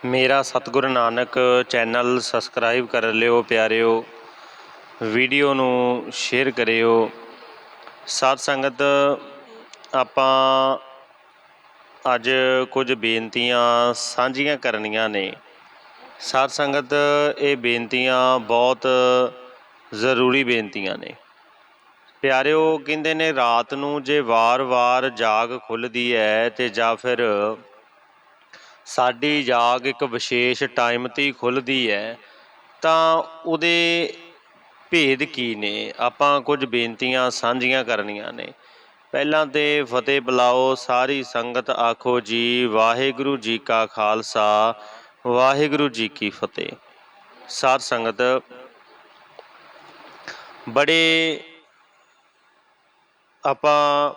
ਮੇਰਾ ਸਤਿਗੁਰੂ Nanak channel subscribe ਕਰ ਲਿਓ ਪਿਆਰਿਓ ਵੀਡੀਓ ਨੂੰ ਸ਼ੇਅਰ ਕਰਿਓ। ਸਾਧ ਸੰਗਤ, ਆਪਾਂ ਅੱਜ ਕੁਝ ਬੇਨਤੀਆਂ ਸਾਂਝੀਆਂ ਕਰਨੀਆਂ ਨੇ। ਸਾਧ ਸੰਗਤ, ਇਹ ਬੇਨਤੀਆਂ ਬਹੁਤ ਜ਼ਰੂਰੀ ਬੇਨਤੀਆਂ ਨੇ। ਪਿਆਰਿਓ, ਕਹਿੰਦੇ ਨੇ ਰਾਤ ਨੂੰ ਜੇ ਵਾਰ-ਵਾਰ ਜਾਗ ਖੁੱਲਦੀ ਹੈ ਤੇ ਜਾਂ ਫਿਰ ਸਾਡੀ ਜਾਗ ਇੱਕ ਵਿਸ਼ੇਸ਼ ਟਾਈਮ ਤੇ ਹੀ ਖੁੱਲਦੀ ਹੈ, ਤਾਂ ਉਹਦੇ ਭੇਦ ਕੀ ਨੇ? ਆਪਾਂ ਕੁਝ ਬੇਨਤੀਆਂ ਸਾਂਝੀਆਂ ਕਰਨੀਆਂ ਨੇ। ਪਹਿਲਾਂ ਤੇ ਫਤਿਹ ਬੁਲਾਓ, ਸਾਰੀ ਸੰਗਤ ਆਖੋ ਜੀ, ਵਾਹਿਗੁਰੂ ਜੀ ਕਾ ਖਾਲਸਾ, ਵਾਹਿਗੁਰੂ ਜੀ ਕੀ ਫਤਿਹ। ਸਾਧ ਸੰਗਤ, ਬੜੇ ਆਪਾਂ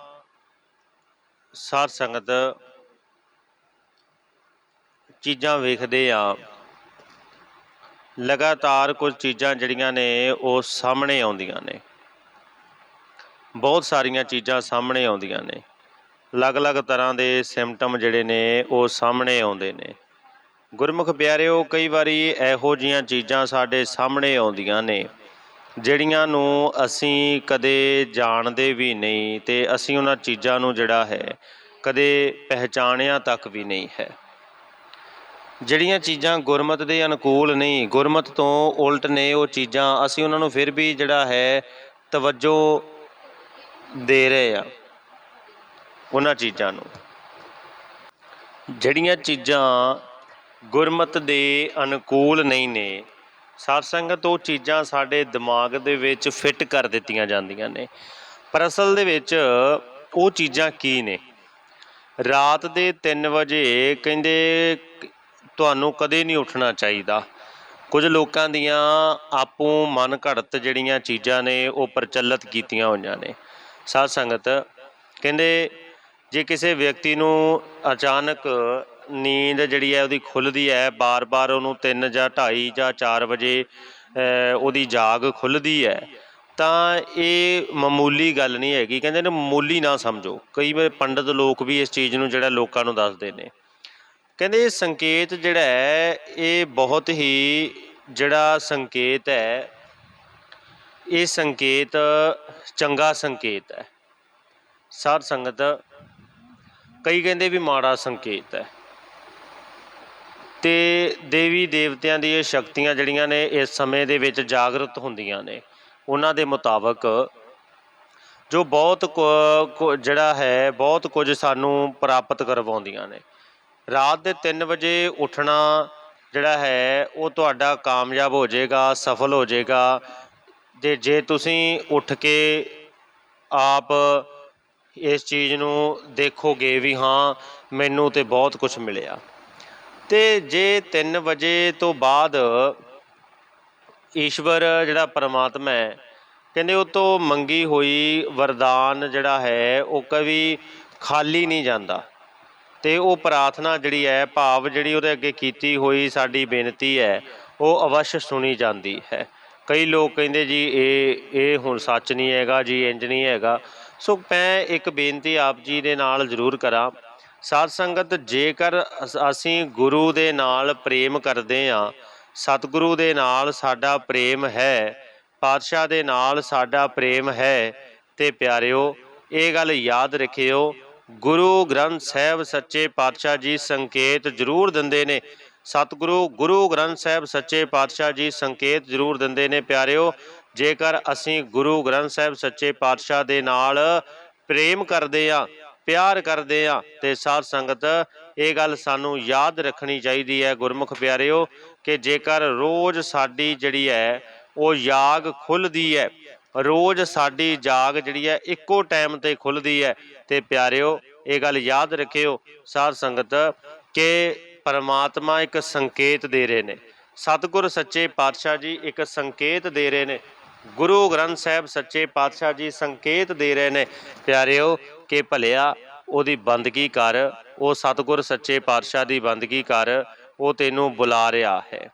ਸਾਧ ਸੰਗਤ ਚੀਜ਼ਾਂ ਵੇਖਦੇ ਆ। ਲਗਾਤਾਰ ਕੁਝ ਚੀਜ਼ਾਂ ਜਿਹੜੀਆਂ ਨੇ, ਉਹ ਸਾਹਮਣੇ ਆਉਂਦੀਆਂ ਨੇ। ਬਹੁਤ ਸਾਰੀਆਂ ਚੀਜ਼ਾਂ ਸਾਹਮਣੇ ਆਉਂਦੀਆਂ ਨੇ। ਅਲੱਗ-ਅਲੱਗ ਤਰ੍ਹਾਂ ਦੇ ਸਿੰਪਟਮ ਜਿਹੜੇ ਨੇ, ਉਹ ਸਾਹਮਣੇ ਆਉਂਦੇ ਨੇ। ਗੁਰਮੁਖ ਪਿਆਰਿਓ, ਕਈ ਵਾਰੀ ਇਹੋ ਜੀਆਂ ਚੀਜ਼ਾਂ ਸਾਡੇ ਸਾਹਮਣੇ ਆਉਂਦੀਆਂ ਨੇ, ਜਿਹੜੀਆਂ ਨੂੰ ਅਸੀਂ ਕਦੇ ਜਾਣਦੇ ਵੀ ਨਹੀਂ ਤੇ ਅਸੀਂ ਉਹਨਾਂ ਚੀਜ਼ਾਂ ਨੂੰ ਜਿਹੜਾ ਹੈ, ਕਦੇ ਪਹਿਚਾਣਿਆ ਤੱਕ ਵੀ ਨਹੀਂ ਹੈ। ਜਿਹੜੀਆਂ ਚੀਜ਼ਾਂ ਗੁਰਮਤ ਦੇ ਅਨੁਕੂਲ ਨਹੀਂ, ਗੁਰਮਤ ਤੋਂ ਉਲਟ ਨੇ ਉਹ ਚੀਜ਼ਾਂ, ਅਸੀਂ ਉਹਨਾਂ ਨੂੰ ਫਿਰ ਵੀ ਜਿਹੜਾ ਹੈ ਤਵੱਜੋ ਦੇ ਰਹੇ ਆ ਉਹਨਾਂ ਚੀਜ਼ਾਂ ਨੂੰ। ਜਿਹੜੀਆਂ ਚੀਜ਼ਾਂ ਗੁਰਮਤ ਦੇ ਅਨੁਕੂਲ ਨਹੀਂ ਨੇ ਸਾਧ ਸੰਗਤ ਉਹ ਚੀਜ਼ਾਂ ਸਾਡੇ ਦਿਮਾਗ ਦੇ ਵਿੱਚ ਫਿੱਟ ਕਰ ਦਿੱਤੀਆਂ ਜਾਂਦੀਆਂ ਨੇ। ਪਰ ਅਸਲ ਦੇ ਵਿੱਚ ਉਹ ਚੀਜ਼ਾਂ ਕੀ ਨੇ? ਰਾਤ ਦੇ 3 ਵਜੇ ਕਹਿੰਦੇ ਤੁਹਾਨੂੰ ਕਦੇ ਨਹੀਂ ਉੱਠਣਾ ਚਾਹੀਦਾ। ਕੁਝ ਲੋਕਾਂ ਦੀਆਂ ਆਪੋ ਮਨ ਘੜਤ ਜਿਹੜੀਆਂ ਚੀਜ਼ਾਂ ਨੇ, ਉਹ ਪ੍ਰਚਲਿਤ ਕੀਤੀਆਂ ਹੋਈਆਂ ਨੇ। ਸਾਧ ਸੰਗਤ, ਕਹਿੰਦੇ ਜੇ ਕਿਸੇ ਵਿਅਕਤੀ ਨੂੰ ਅਚਾਨਕ ਨੀਂਦ ਜਿਹੜੀ ਹੈ ਉਹਦੀ ਖੁੱਲਦੀ ਹੈ, ਬਾਰ-ਬਾਰ ਉਹਨੂੰ 3 ਜਾਂ 2:30 ਜਾਂ 4 ਵਜੇ ਉਹਦੀ ਜਾਗ ਖੁੱਲਦੀ ਹੈ, ਤਾਂ ਇਹ ਮਾਮੂਲੀ ਗੱਲ ਨਹੀਂ ਹੈਗੀ। ਕਹਿੰਦੇ ਨੇ ਮਾਮੂਲੀ ਨਾ ਸਮਝੋ। ਕਈ ਵਾਰ ਪੰਡਤ ਲੋਕ ਵੀ ਇਸ ਚੀਜ਼ ਨੂੰ ਜਿਹੜਾ ਲੋਕਾਂ ਨੂੰ ਦੱਸਦੇ ਨੇ। ਕਹਿੰਦੇ ਇਹ ਸੰਕੇਤ ਜਿਹੜਾ ਹੈ, ਇਹ ਬਹੁਤ ਹੀ ਜਿਹੜਾ ਸੰਕੇਤ ਹੈ, ਇਹ ਸੰਕੇਤ ਚੰਗਾ ਸੰਕੇਤ ਹੈ। ਸਾਧ ਸੰਗਤ ਕਈ ਕਹਿੰਦੇ ਵੀ ਮਾੜਾ ਸੰਕੇਤ ਹੈ। ਤੇ ਦੇਵੀ ਦੇਵਤਿਆਂ ਦੀ ਇਹ ਸ਼ਕਤੀਆਂ ਜਿਹੜੀਆਂ ਨੇ, ਇਸ ਸਮੇਂ ਦੇ ਵਿੱਚ ਜਾਗਰਤ ਹੁੰਦੀਆਂ ਨੇ, ਉਹਨਾਂ ਦੇ ਮੁਤਾਬਕ ਜੋ ਬਹੁਤ ਕੁ- ਜਿਹੜਾ ਹੈ, ਬਹੁਤ ਕੁਝ ਸਾਨੂੰ ਪ੍ਰਾਪਤ ਕਰਵਾਉਂਦੀਆਂ ਨੇ। ਰਾਤ ਦੇ 3 ਵਜੇ ਉੱਠਣਾ ਜਿਹੜਾ ਹੈ, ਉਹ ਤੁਹਾਡਾ ਕਾਮਯਾਬ ਹੋ ਜਾਏਗਾ, ਸਫਲ ਹੋ ਜਾਏਗਾ। ਤੇ ਜੇ ਤੁਸੀਂ ਉੱਠ ਕੇ ਆਪ ਇਸ ਚੀਜ਼ ਨੂੰ ਦੇਖੋਗੇ ਵੀ ਹਾਂ, ਮੈਨੂੰ ਤੇ ਬਹੁਤ ਕੁਝ ਮਿਲਿਆ। ਤੇ ਜੇ 3 ਵਜੇ ਤੋਂ ਬਾਅਦ ਈਸ਼ਵਰ ਜਿਹੜਾ ਪਰਮਾਤਮਾ ਹੈ, ਕਹਿੰਦੇ ਉਹ ਤੋਂ ਮੰਗੀ ਹੋਈ ਵਰਦਾਨ ਜਿਹੜਾ ਹੈ, ਉਹ ਕਵੀ ਖਾਲੀ ਨਹੀਂ ਜਾਂਦਾ। ਤੇ ਉਹ ਪ੍ਰਾਰਥਨਾ ਜਿਹੜੀ ਹੈ, ਭਾਵ ਜਿਹੜੀ ਉਹਦੇ ਅੱਗੇ ਕੀਤੀ ਹੋਈ ਸਾਡੀ ਬੇਨਤੀ ਹੈ, ਉਹ ਅਵਸ਼ ਸੁਣੀ ਜਾਂਦੀ ਹੈ। ਕਈ ਲੋਕ ਕਹਿੰਦੇ ਜੀ, ਇਹ ਇਹ ਹੁਣ ਸੱਚ ਨਹੀਂ ਹੈਗਾ ਜੀ ਇੰਜ ਨਹੀਂ ਹੈਗਾ। ਸੋ ਮੈਂ ਇੱਕ ਬੇਨਤੀ ਆਪ ਜੀ ਦੇ ਨਾਲ ਜ਼ਰੂਰ ਕਰਾਂ। ਸਾਧ ਸੰਗਤ, ਜੇਕਰ ਅਸੀਂ ਗੁਰੂ ਦੇ ਨਾਲ ਪ੍ਰੇਮ ਕਰਦੇ ਹਾਂ, ਸਤਿਗੁਰੂ ਦੇ ਨਾਲ ਸਾਡਾ ਪ੍ਰੇਮ ਹੈ, ਪਾਤਸ਼ਾਹ ਦੇ ਨਾਲ ਸਾਡਾ ਪ੍ਰੇਮ ਹੈ, ਤੇ ਪਿਆਰਿਓ, ਇਹ ਗੱਲ ਯਾਦ ਰੱਖਿਓ ਗੁਰੂ ਗ੍ਰੰਥ ਸਾਹਿਬ ਸੱਚੇ ਪਾਤਸ਼ਾਹ ਜੀ ਸੰਕੇਤ ਜ਼ਰੂਰ ਦਿੰਦੇ ਨੇ। ਸਤਿਗੁਰੂ ਗੁਰੂ ਗ੍ਰੰਥ ਸਾਹਿਬ ਸੱਚੇ ਪਾਤਸ਼ਾਹ ਜੀ ਸੰਕੇਤ ਜ਼ਰੂਰ ਦਿੰਦੇ ਨੇ ਪਿਆਰਿਓ, ਜੇਕਰ ਅਸੀਂ ਗੁਰੂ ਗ੍ਰੰਥ ਸਾਹਿਬ ਸੱਚੇ ਪਾਤਸ਼ਾਹ ਦੇ ਨਾਲ ਪ੍ਰੇਮ ਕਰਦੇ ਆ ਪਿਆਰ ਕਰਦੇ ਆ ਤੇ ਸਾਧ ਸੰਗਤ, ਇਹ ਗੱਲ ਸਾਨੂੰ ਯਾਦ ਰੱਖਣੀ ਚਾਹੀਦੀ ਹੈ ਗੁਰਮੁਖ ਪਿਆਰਿਓ, ਕਿ ਜੇਕਰ ਰੋਜ਼ ਸਾਡੀ ਜਿਹੜੀ ਹੈ, ਉਹ ਯਾਗ ਖੁੱਲਦੀ ਹੈ ਰੋਜ਼ ਸਾਡੀ ਜਾਗ ਜਿਹੜੀ ਹੈ ਇੱਕੋ ਟਾਈਮ ਤੇ ਖੁੱਲਦੀ ਹੈ। ਤੇ ਪਿਆਰਿਓ, ਇਹ ਗੱਲ ਯਾਦ ਰੱਖਿਓ, ਸਾਧ ਸੰਗਤ, ਕਿ ਪਰਮਾਤਮਾ ਇੱਕ ਸੰਕੇਤ ਦੇ ਰਹੇ ਨੇ। ਸਤਿਗੁਰ ਸੱਚੇ ਪਾਤਸ਼ਾਹ ਜੀ ਇੱਕ ਸੰਕੇਤ ਦੇ ਰਹੇ ਨੇ। ਗੁਰੂ ਗ੍ਰੰਥ ਸਾਹਿਬ ਸੱਚੇ ਪਾਤਸ਼ਾਹ ਜੀ ਸੰਕੇਤ ਦੇ ਰਹੇ ਨੇ। ਪਿਆਰਿਓ, ਕਿ ਭਲਿਆ ਉਹਦੀ ਬੰਦਗੀ ਕਰ, ਉਹ ਸਤਿਗੁਰ ਸੱਚੇ ਪਾਤਸ਼ਾਹ ਦੀ ਬੰਦਗੀ ਕਰ, ਉਹ ਤੈਨੂੰ ਬੁਲਾ ਰਿਹਾ ਹੈ।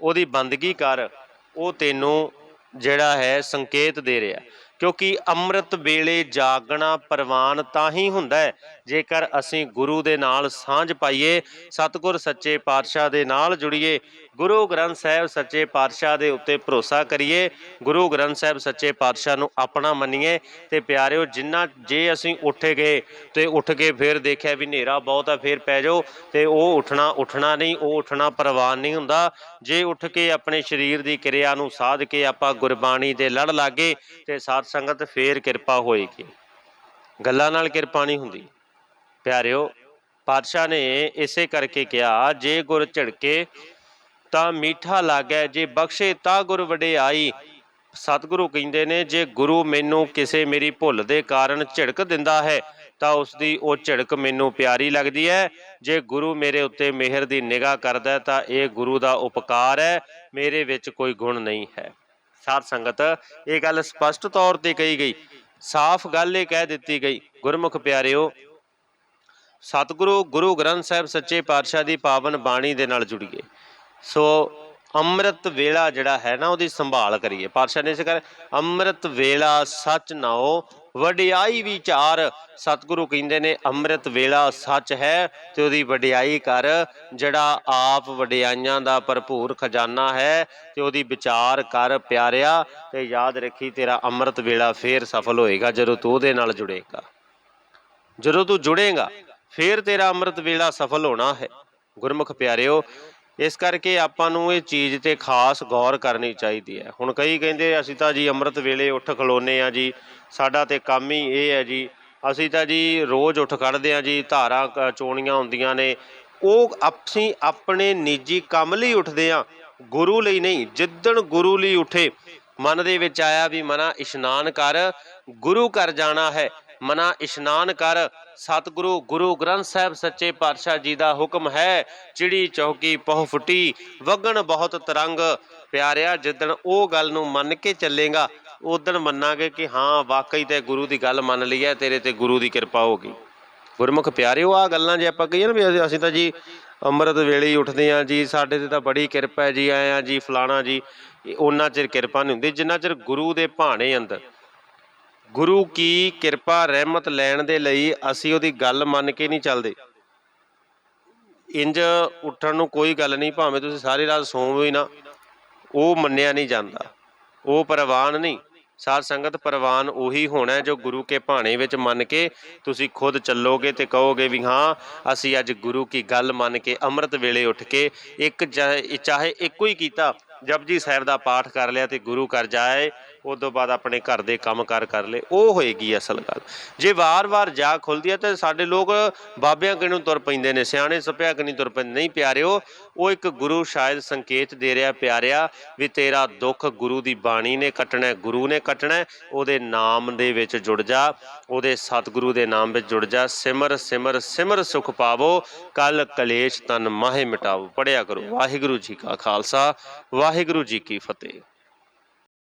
ਉਹਦੀ ਬੰਦਗੀ ਕਰ, ਉਹ ਤੈਨੂੰ ਜਿਹੜਾ ਹੈ ਸੰਕੇਤ ਦੇ ਰਿਹਾ। ਕਿਉਂਕਿ ਅੰਮ੍ਰਿਤ ਵੇਲੇ ਜਾਗਣਾ ਪ੍ਰਵਾਨ ਤਾਂ ਹੀ ਹੁੰਦਾ ਹੈ, ਜੇਕਰ ਅਸੀਂ ਗੁਰੂ ਦੇ ਨਾਲ ਸਾਂਝ ਪਾਈਏ, ਸਤਿਗੁਰ ਸੱਚੇ ਪਾਤਸ਼ਾਹ ਦੇ ਨਾਲ ਜੁੜੀਏ, ਗੁਰੂ ਗ੍ਰੰਥ ਸਾਹਿਬ ਸੱਚੇ ਪਾਤਸ਼ਾਹ ਦੇ ਉੱਤੇ ਭਰੋਸਾ ਕਰੀਏ, ਗੁਰੂ ਗ੍ਰੰਥ ਸਾਹਿਬ ਸੱਚੇ ਪਾਤਸ਼ਾਹ ਨੂੰ ਆਪਣਾ ਮੰਨੀਏ, ਤੇ ਪਿਆਰਿਓ ਜਿੰਨਾ ਜੇ ਅਸੀਂ ਉੱਠੇ ਗਏ, ਤੇ ਉੱਠ ਕੇ ਫਿਰ ਦੇਖਿਆ ਵੀ ਹਨੇਰਾ ਬਹੁਤ ਆ, ਫਿਰ ਪੈ ਜਾਓ, ਤੇ ਉਹ ਉੱਠਣਾ ਉੱਠਣਾ ਨਹੀਂ, ਉਹ ਉੱਠਣਾ ਪ੍ਰਵਾਨ ਨਹੀਂ ਹੁੰਦਾ। ਜੇ ਉੱਠ ਕੇ ਆਪਣੇ ਸਰੀਰ ਦੀ ਕਿਰਿਆ ਨੂੰ ਸਾਧ ਕੇ ਆਪਾਂ ਗੁਰਬਾਣੀ ਦੇ ਲੜ ਲਾਗੇ, ਤੇ ਸਾਧ ਸੰਗਤ ਫੇਰ ਕਿਰਪਾ ਹੋਏਗੀ। ਗੱਲਾਂ ਨਾਲ ਕਿਰਪਾ ਨਹੀਂ ਹੁੰਦੀ। ਪਿਆਰਿਓ, ਪਾਤਸ਼ਾਹ ਨੇ ਇਸੇ ਕਰਕੇ ਕਿਹਾ, ਜੇ ਗੁਰ ਝੜਕੇ ਤਾਂ ਮਿੱਠਾ ਲਾਗੈ, ਜੇ ਬਖਸ਼ੇ ਤਾਂ ਗੁਰ ਵਡਿਆਈ। ਸਤਿਗੁਰੂ ਕਹਿੰਦੇ ਨੇ, ਜੇ ਗੁਰੂ ਮੈਨੂੰ ਕਿਸੇ ਮੇਰੀ ਭੁੱਲ ਦੇ ਕਾਰਨ ਝਿੜਕ ਦਿੰਦਾ ਹੈ, ਤਾਂ ਉਸ ਦੀ ਉਹ ਝਿੜਕ ਮੈਨੂੰ ਪਿਆਰੀ ਲੱਗਦੀ ਹੈ। ਜੇ ਗੁਰੂ ਮੇਰੇ ਉੱਤੇ ਮਿਹਰ ਦੀ ਨਿਗਾਹ ਕਰਦਾ ਤਾਂ ਇਹ ਗੁਰੂ ਦਾ ਉਪਕਾਰ ਹੈ, ਮੇਰੇ ਵਿੱਚ ਕੋਈ ਗੁਣ ਨਹੀਂ ਹੈ। ਸਾਧ ਸੰਗਤ, ਇਹ ਗੱਲ ਸਪਸ਼ਟ ਤੌਰ ਤੇ ਕਹੀ ਗਈ। ਸਾਫ਼ ਗੱਲ ਇਹ ਕਹਿ ਦਿੱਤੀ ਗਈ, ਗੁਰਮੁਖ ਪਿਆਰਿਓ, ਸਤਿਗੁਰੂ ਗੁਰੂ ਗ੍ਰੰਥ ਸਾਹਿਬ ਸੱਚੇ ਪਾਤਸ਼ਾਹ ਦੀ ਪਾਵਨ ਬਾਣੀ ਦੇ ਨਾਲ ਜੁੜੀਏ ਸੋ ਅੰਮ੍ਰਿਤ ਵੇਲਾ ਜਿਹੜਾ ਹੈ ਨਾ, ਉਹਦੀ ਸੰਭਾਲ ਕਰੀਏ। ਪਾਤਸ਼ਾਹ ਨੇ ਇਸ ਕਰ ਅੰਮ੍ਰਿਤ ਵੇਲਾ ਸੱਚ ਨਾਓ ਵਡਿਆਈ ਵਿਚਾਰ। ਸਤਿਗੁਰੂ ਕਹਿੰਦੇ ਨੇ, ਅੰਮ੍ਰਿਤ ਵੇਲਾ ਸੱਚ ਹੈ ਤੇ ਉਹਦੀ ਵਡਿਆਈ ਕਰ। ਜਿਹੜਾ ਆਪ ਵਡਿਆਈਆਂ ਦਾ ਭਰਪੂਰ ਖਜ਼ਾਨਾ ਹੈ ਤੇ ਉਹਦੀ ਵਿਚਾਰ ਕਰ ਪਿਆਰਿਆ। ਤੇ ਯਾਦ ਰੱਖੀ, ਤੇਰਾ ਅੰਮ੍ਰਿਤ ਵੇਲਾ ਫੇਰ ਸਫਲ ਹੋਏਗਾ, ਜਦੋਂ ਤੂੰ ਉਹਦੇ ਨਾਲ ਜੁੜੇਗਾ। ਜਦੋਂ ਤੂੰ ਜੁੜੇਗਾ, ਫੇਰ ਤੇਰਾ ਅੰਮ੍ਰਿਤ ਵੇਲਾ ਸਫਲ ਹੋਣਾ ਹੈ। ਗੁਰਮੁਖ ਪਿਆਰਿਓ ਇਸ ਕਰਕੇ ਆਪਾਂ ਨੂੰ ਇਹ ਚੀਜ਼ ਤੇ ਖਾਸ ਗੌਰ ਕਰਨੀ ਚਾਹੀਦੀ ਹੈ। ਹੁਣ ਕਈ ਕਹਿੰਦੇ ਅਸੀਂ ਤਾਂ ਜੀ ਅੰਮ੍ਰਿਤ ਵੇਲੇ ਉੱਠ ਖਲੋਨੇ ਆ ਜੀ, ਸਾਡਾ ਤੇ ਕੰਮ ਹੀ ਇਹ ਹੈ ਜੀ, ਅਸੀਂ ਤਾਂ ਜੀ ਰੋਜ਼ ਉੱਠ ਖੜਦੇ ਆ ਜੀ, ਧਾਰਾਂ, ਕ- ਚੋਣੀਆਂ ਹੁੰਦੀਆਂ ਨੇ, ਉਹ ਅਸੀਂ ਆਪਣੇ ਨਿੱਜੀ ਕੰਮ ਲਈ ਉੱਠਦੇ ਆ, ਗੁਰੂ ਲਈ ਨਹੀਂ, ਜਿੱਦਣ ਗੁਰੂ ਲਈ ਉਠੇ, ਮਨ ਦੇ ਵਿੱਚ ਆਇਆ ਵੀ ਮਨਾ ਇਸ਼ਨਾਨ ਕਰ, ਗੁਰੂ ਘਰ ਜਾਣਾ ਹੈ ਮਨਾ ਇਸ਼ਨਾਨ ਕਰ। ਸਤਿਗੁਰੂ ਗੁਰੂ ਗ੍ਰੰਥ ਸਾਹਿਬ ਸੱਚੇ ਪਾਤਸ਼ਾਹ ਜੀ ਦਾ ਹੁਕਮ ਹੈ, ਚਿੜੀ ਚੌਕੀ ਪਹੁ ਫੁੱਟੀ, ਵਗਣ ਬਹੁਤ ਤਰੰਗ। ਪਿਆਰਿਆ, ਜਿੱਦਣ ਉਹ ਗੱਲ ਨੂੰ ਮੰਨ ਕੇ ਚੱਲੇਗਾ ਉਦਣ ਮੰਨਾਂਗੇ ਕਿ ਹਾਂ, ਵਾਕਈ ਤੇ ਗੁਰੂ ਦੀ ਗੱਲ ਮੰਨ ਲਈ ਹੈ, ਤੇਰੇ ਤੇ ਗੁਰੂ ਦੀ ਕਿਰਪਾ ਹੋ ਗਈ। ਗੁਰਮੁਖ ਪਿਆਰਿਓ ਆ ਗੱਲਾਂ ਜੇ ਆਪਾਂ ਕਹੀਏ ਨਾ ਵੀ ਅਸੀਂ- ਤਾਂ ਜੀ ਅੰਮ੍ਰਿਤ ਵੇਲੇ ਹੀ ਉੱਠਦੇ ਆ ਜੀ, ਸਾਡੇ ਤੇ ਤਾਂ ਬੜੀ ਕਿਰਪਾ ਹੈ ਜੀ ਆਇਆ ਜੀ, ਫਲਾਣਾ ਜੀ ਉਹਨਾਂ ਚਿਰ ਕਿਰਪਾ ਨਹੀਂ ਹੁੰਦੀ, ਜਿੰਨਾ ਚਿਰ ਗੁਰੂ ਦੇ ਭਾਣੇ ਅੰਦਰ ਗੁਰੂ ਕੀ ਕਿਰਪਾ ਰਹਿਮਤ ਲੈਣ ਦੇ ਲਈ ਅਸੀਂ ਉਹਦੀ ਗੱਲ ਮੰਨ ਕੇ ਨਹੀਂ ਚੱਲਦੇ? ਇੰਜ ਉੱਠਣ ਨੂੰ ਕੋਈ ਗੱਲ ਨਹੀਂ, ਭਾਵੇਂ ਤੁਸੀਂ ਸਾਰੀ ਰਾਤ ਸੌਂ ਵੀ ਨਾ। ਉਹ ਮੰਨਿਆ ਨਹੀਂ ਜਾਂਦਾ। ਉਹ ਪ੍ਰਵਾਨ ਨਹੀਂ। ਸਾਧ ਸੰਗਤ ਪ੍ਰਵਾਨ ਉਹੀ ਹੋਣਾ ਜੋ ਗੁਰੂ ਕੇ ਭਾਣੇ ਵਿੱਚ ਮੰਨ ਕੇ ਤੁਸੀਂ ਖੁਦ ਚੱਲੋਗੇ ਤੇ ਕਹੋਗੇ ਵੀ ਹਾਂ, ਅਸੀਂ ਅੱਜ ਗੁਰੂ ਕੀ ਗੱਲ ਮੰਨ ਕੇ ਅੰਮ੍ਰਿਤ ਵੇਲੇ ਉੱਠ ਕੇ ਇੱਕ ਚਾਹੇ ਚਾਹੇ ਇੱਕੋ ਹੀ ਕੀਤਾ ਜਪਜੀ ਸਾਹਿਬ ਦਾ ਪਾਠ ਕਰ ਲਿਆ ਤੇ ਗੁਰੂ ਘਰ ਜਾਏ, ਉਸ ਤੋਂ ਬਾਅਦ ਆਪਣੇ ਘਰ ਦੇ ਕੰਮ ਕਾਰ ਕਰ ਲਏ। ਉਹ ਹੋਏਗੀ ਅਸਲ ਗੱਲ। ਜੇ ਵਾਰ-ਵਾਰ ਜਾ ਖੁੱਲਦੀ ਹੈ ਤੇ ਸਾਡੇ ਲੋਕ ਬਾਬਿਆਂ ਕਿਨੂੰ ਤੁਰ ਪੈਂਦੇ ਨੇ? ਸਿਆਣੇ ਸਪਿਆ ਕਿਨੂੰ ਤੁਰ ਪੈਂਦੇ? ਨਹੀਂ ਪਿਆਰਿਓ ਉਹ ਇੱਕ ਗੁਰੂ ਸ਼ਾਇਦ ਸੰਕੇਤ ਦੇ ਰਿਹਾ, ਪਿਆਰਿਆ, ਵੀ ਤੇਰਾ ਦੁੱਖ ਗੁਰੂ ਦੀ ਬਾਣੀ ਨੇ ਕੱਟਣਾ ਗੁਰੂ ਨੇ ਕੱਟਣਾ ਉਹਦੇ ਨਾਮ ਦੇ ਵਿੱਚ ਜੁੜ ਜਾ, ਉਹਦੇ ਸਤਿਗੁਰੂ ਦੇ ਨਾਮ ਵਿੱਚ ਜੁੜ ਜਾ, ਸਿਮਰ ਸਿਮਰ ਸਿਮਰ ਸੁਖ ਪਾਵੋ, ਕਲ ਕਲੇਸ਼ ਤਨ ਮਾਹੇ ਮਿਟਾਵੋ ਪੜਿਆ ਕਰੋ। ਵਾਹਿਗੁਰੂ ਜੀ ਕਾ ਖਾਲਸਾ, ਵਾਹਿਗੁਰੂ ਜੀ ਕੀ ਫਤਿਹ।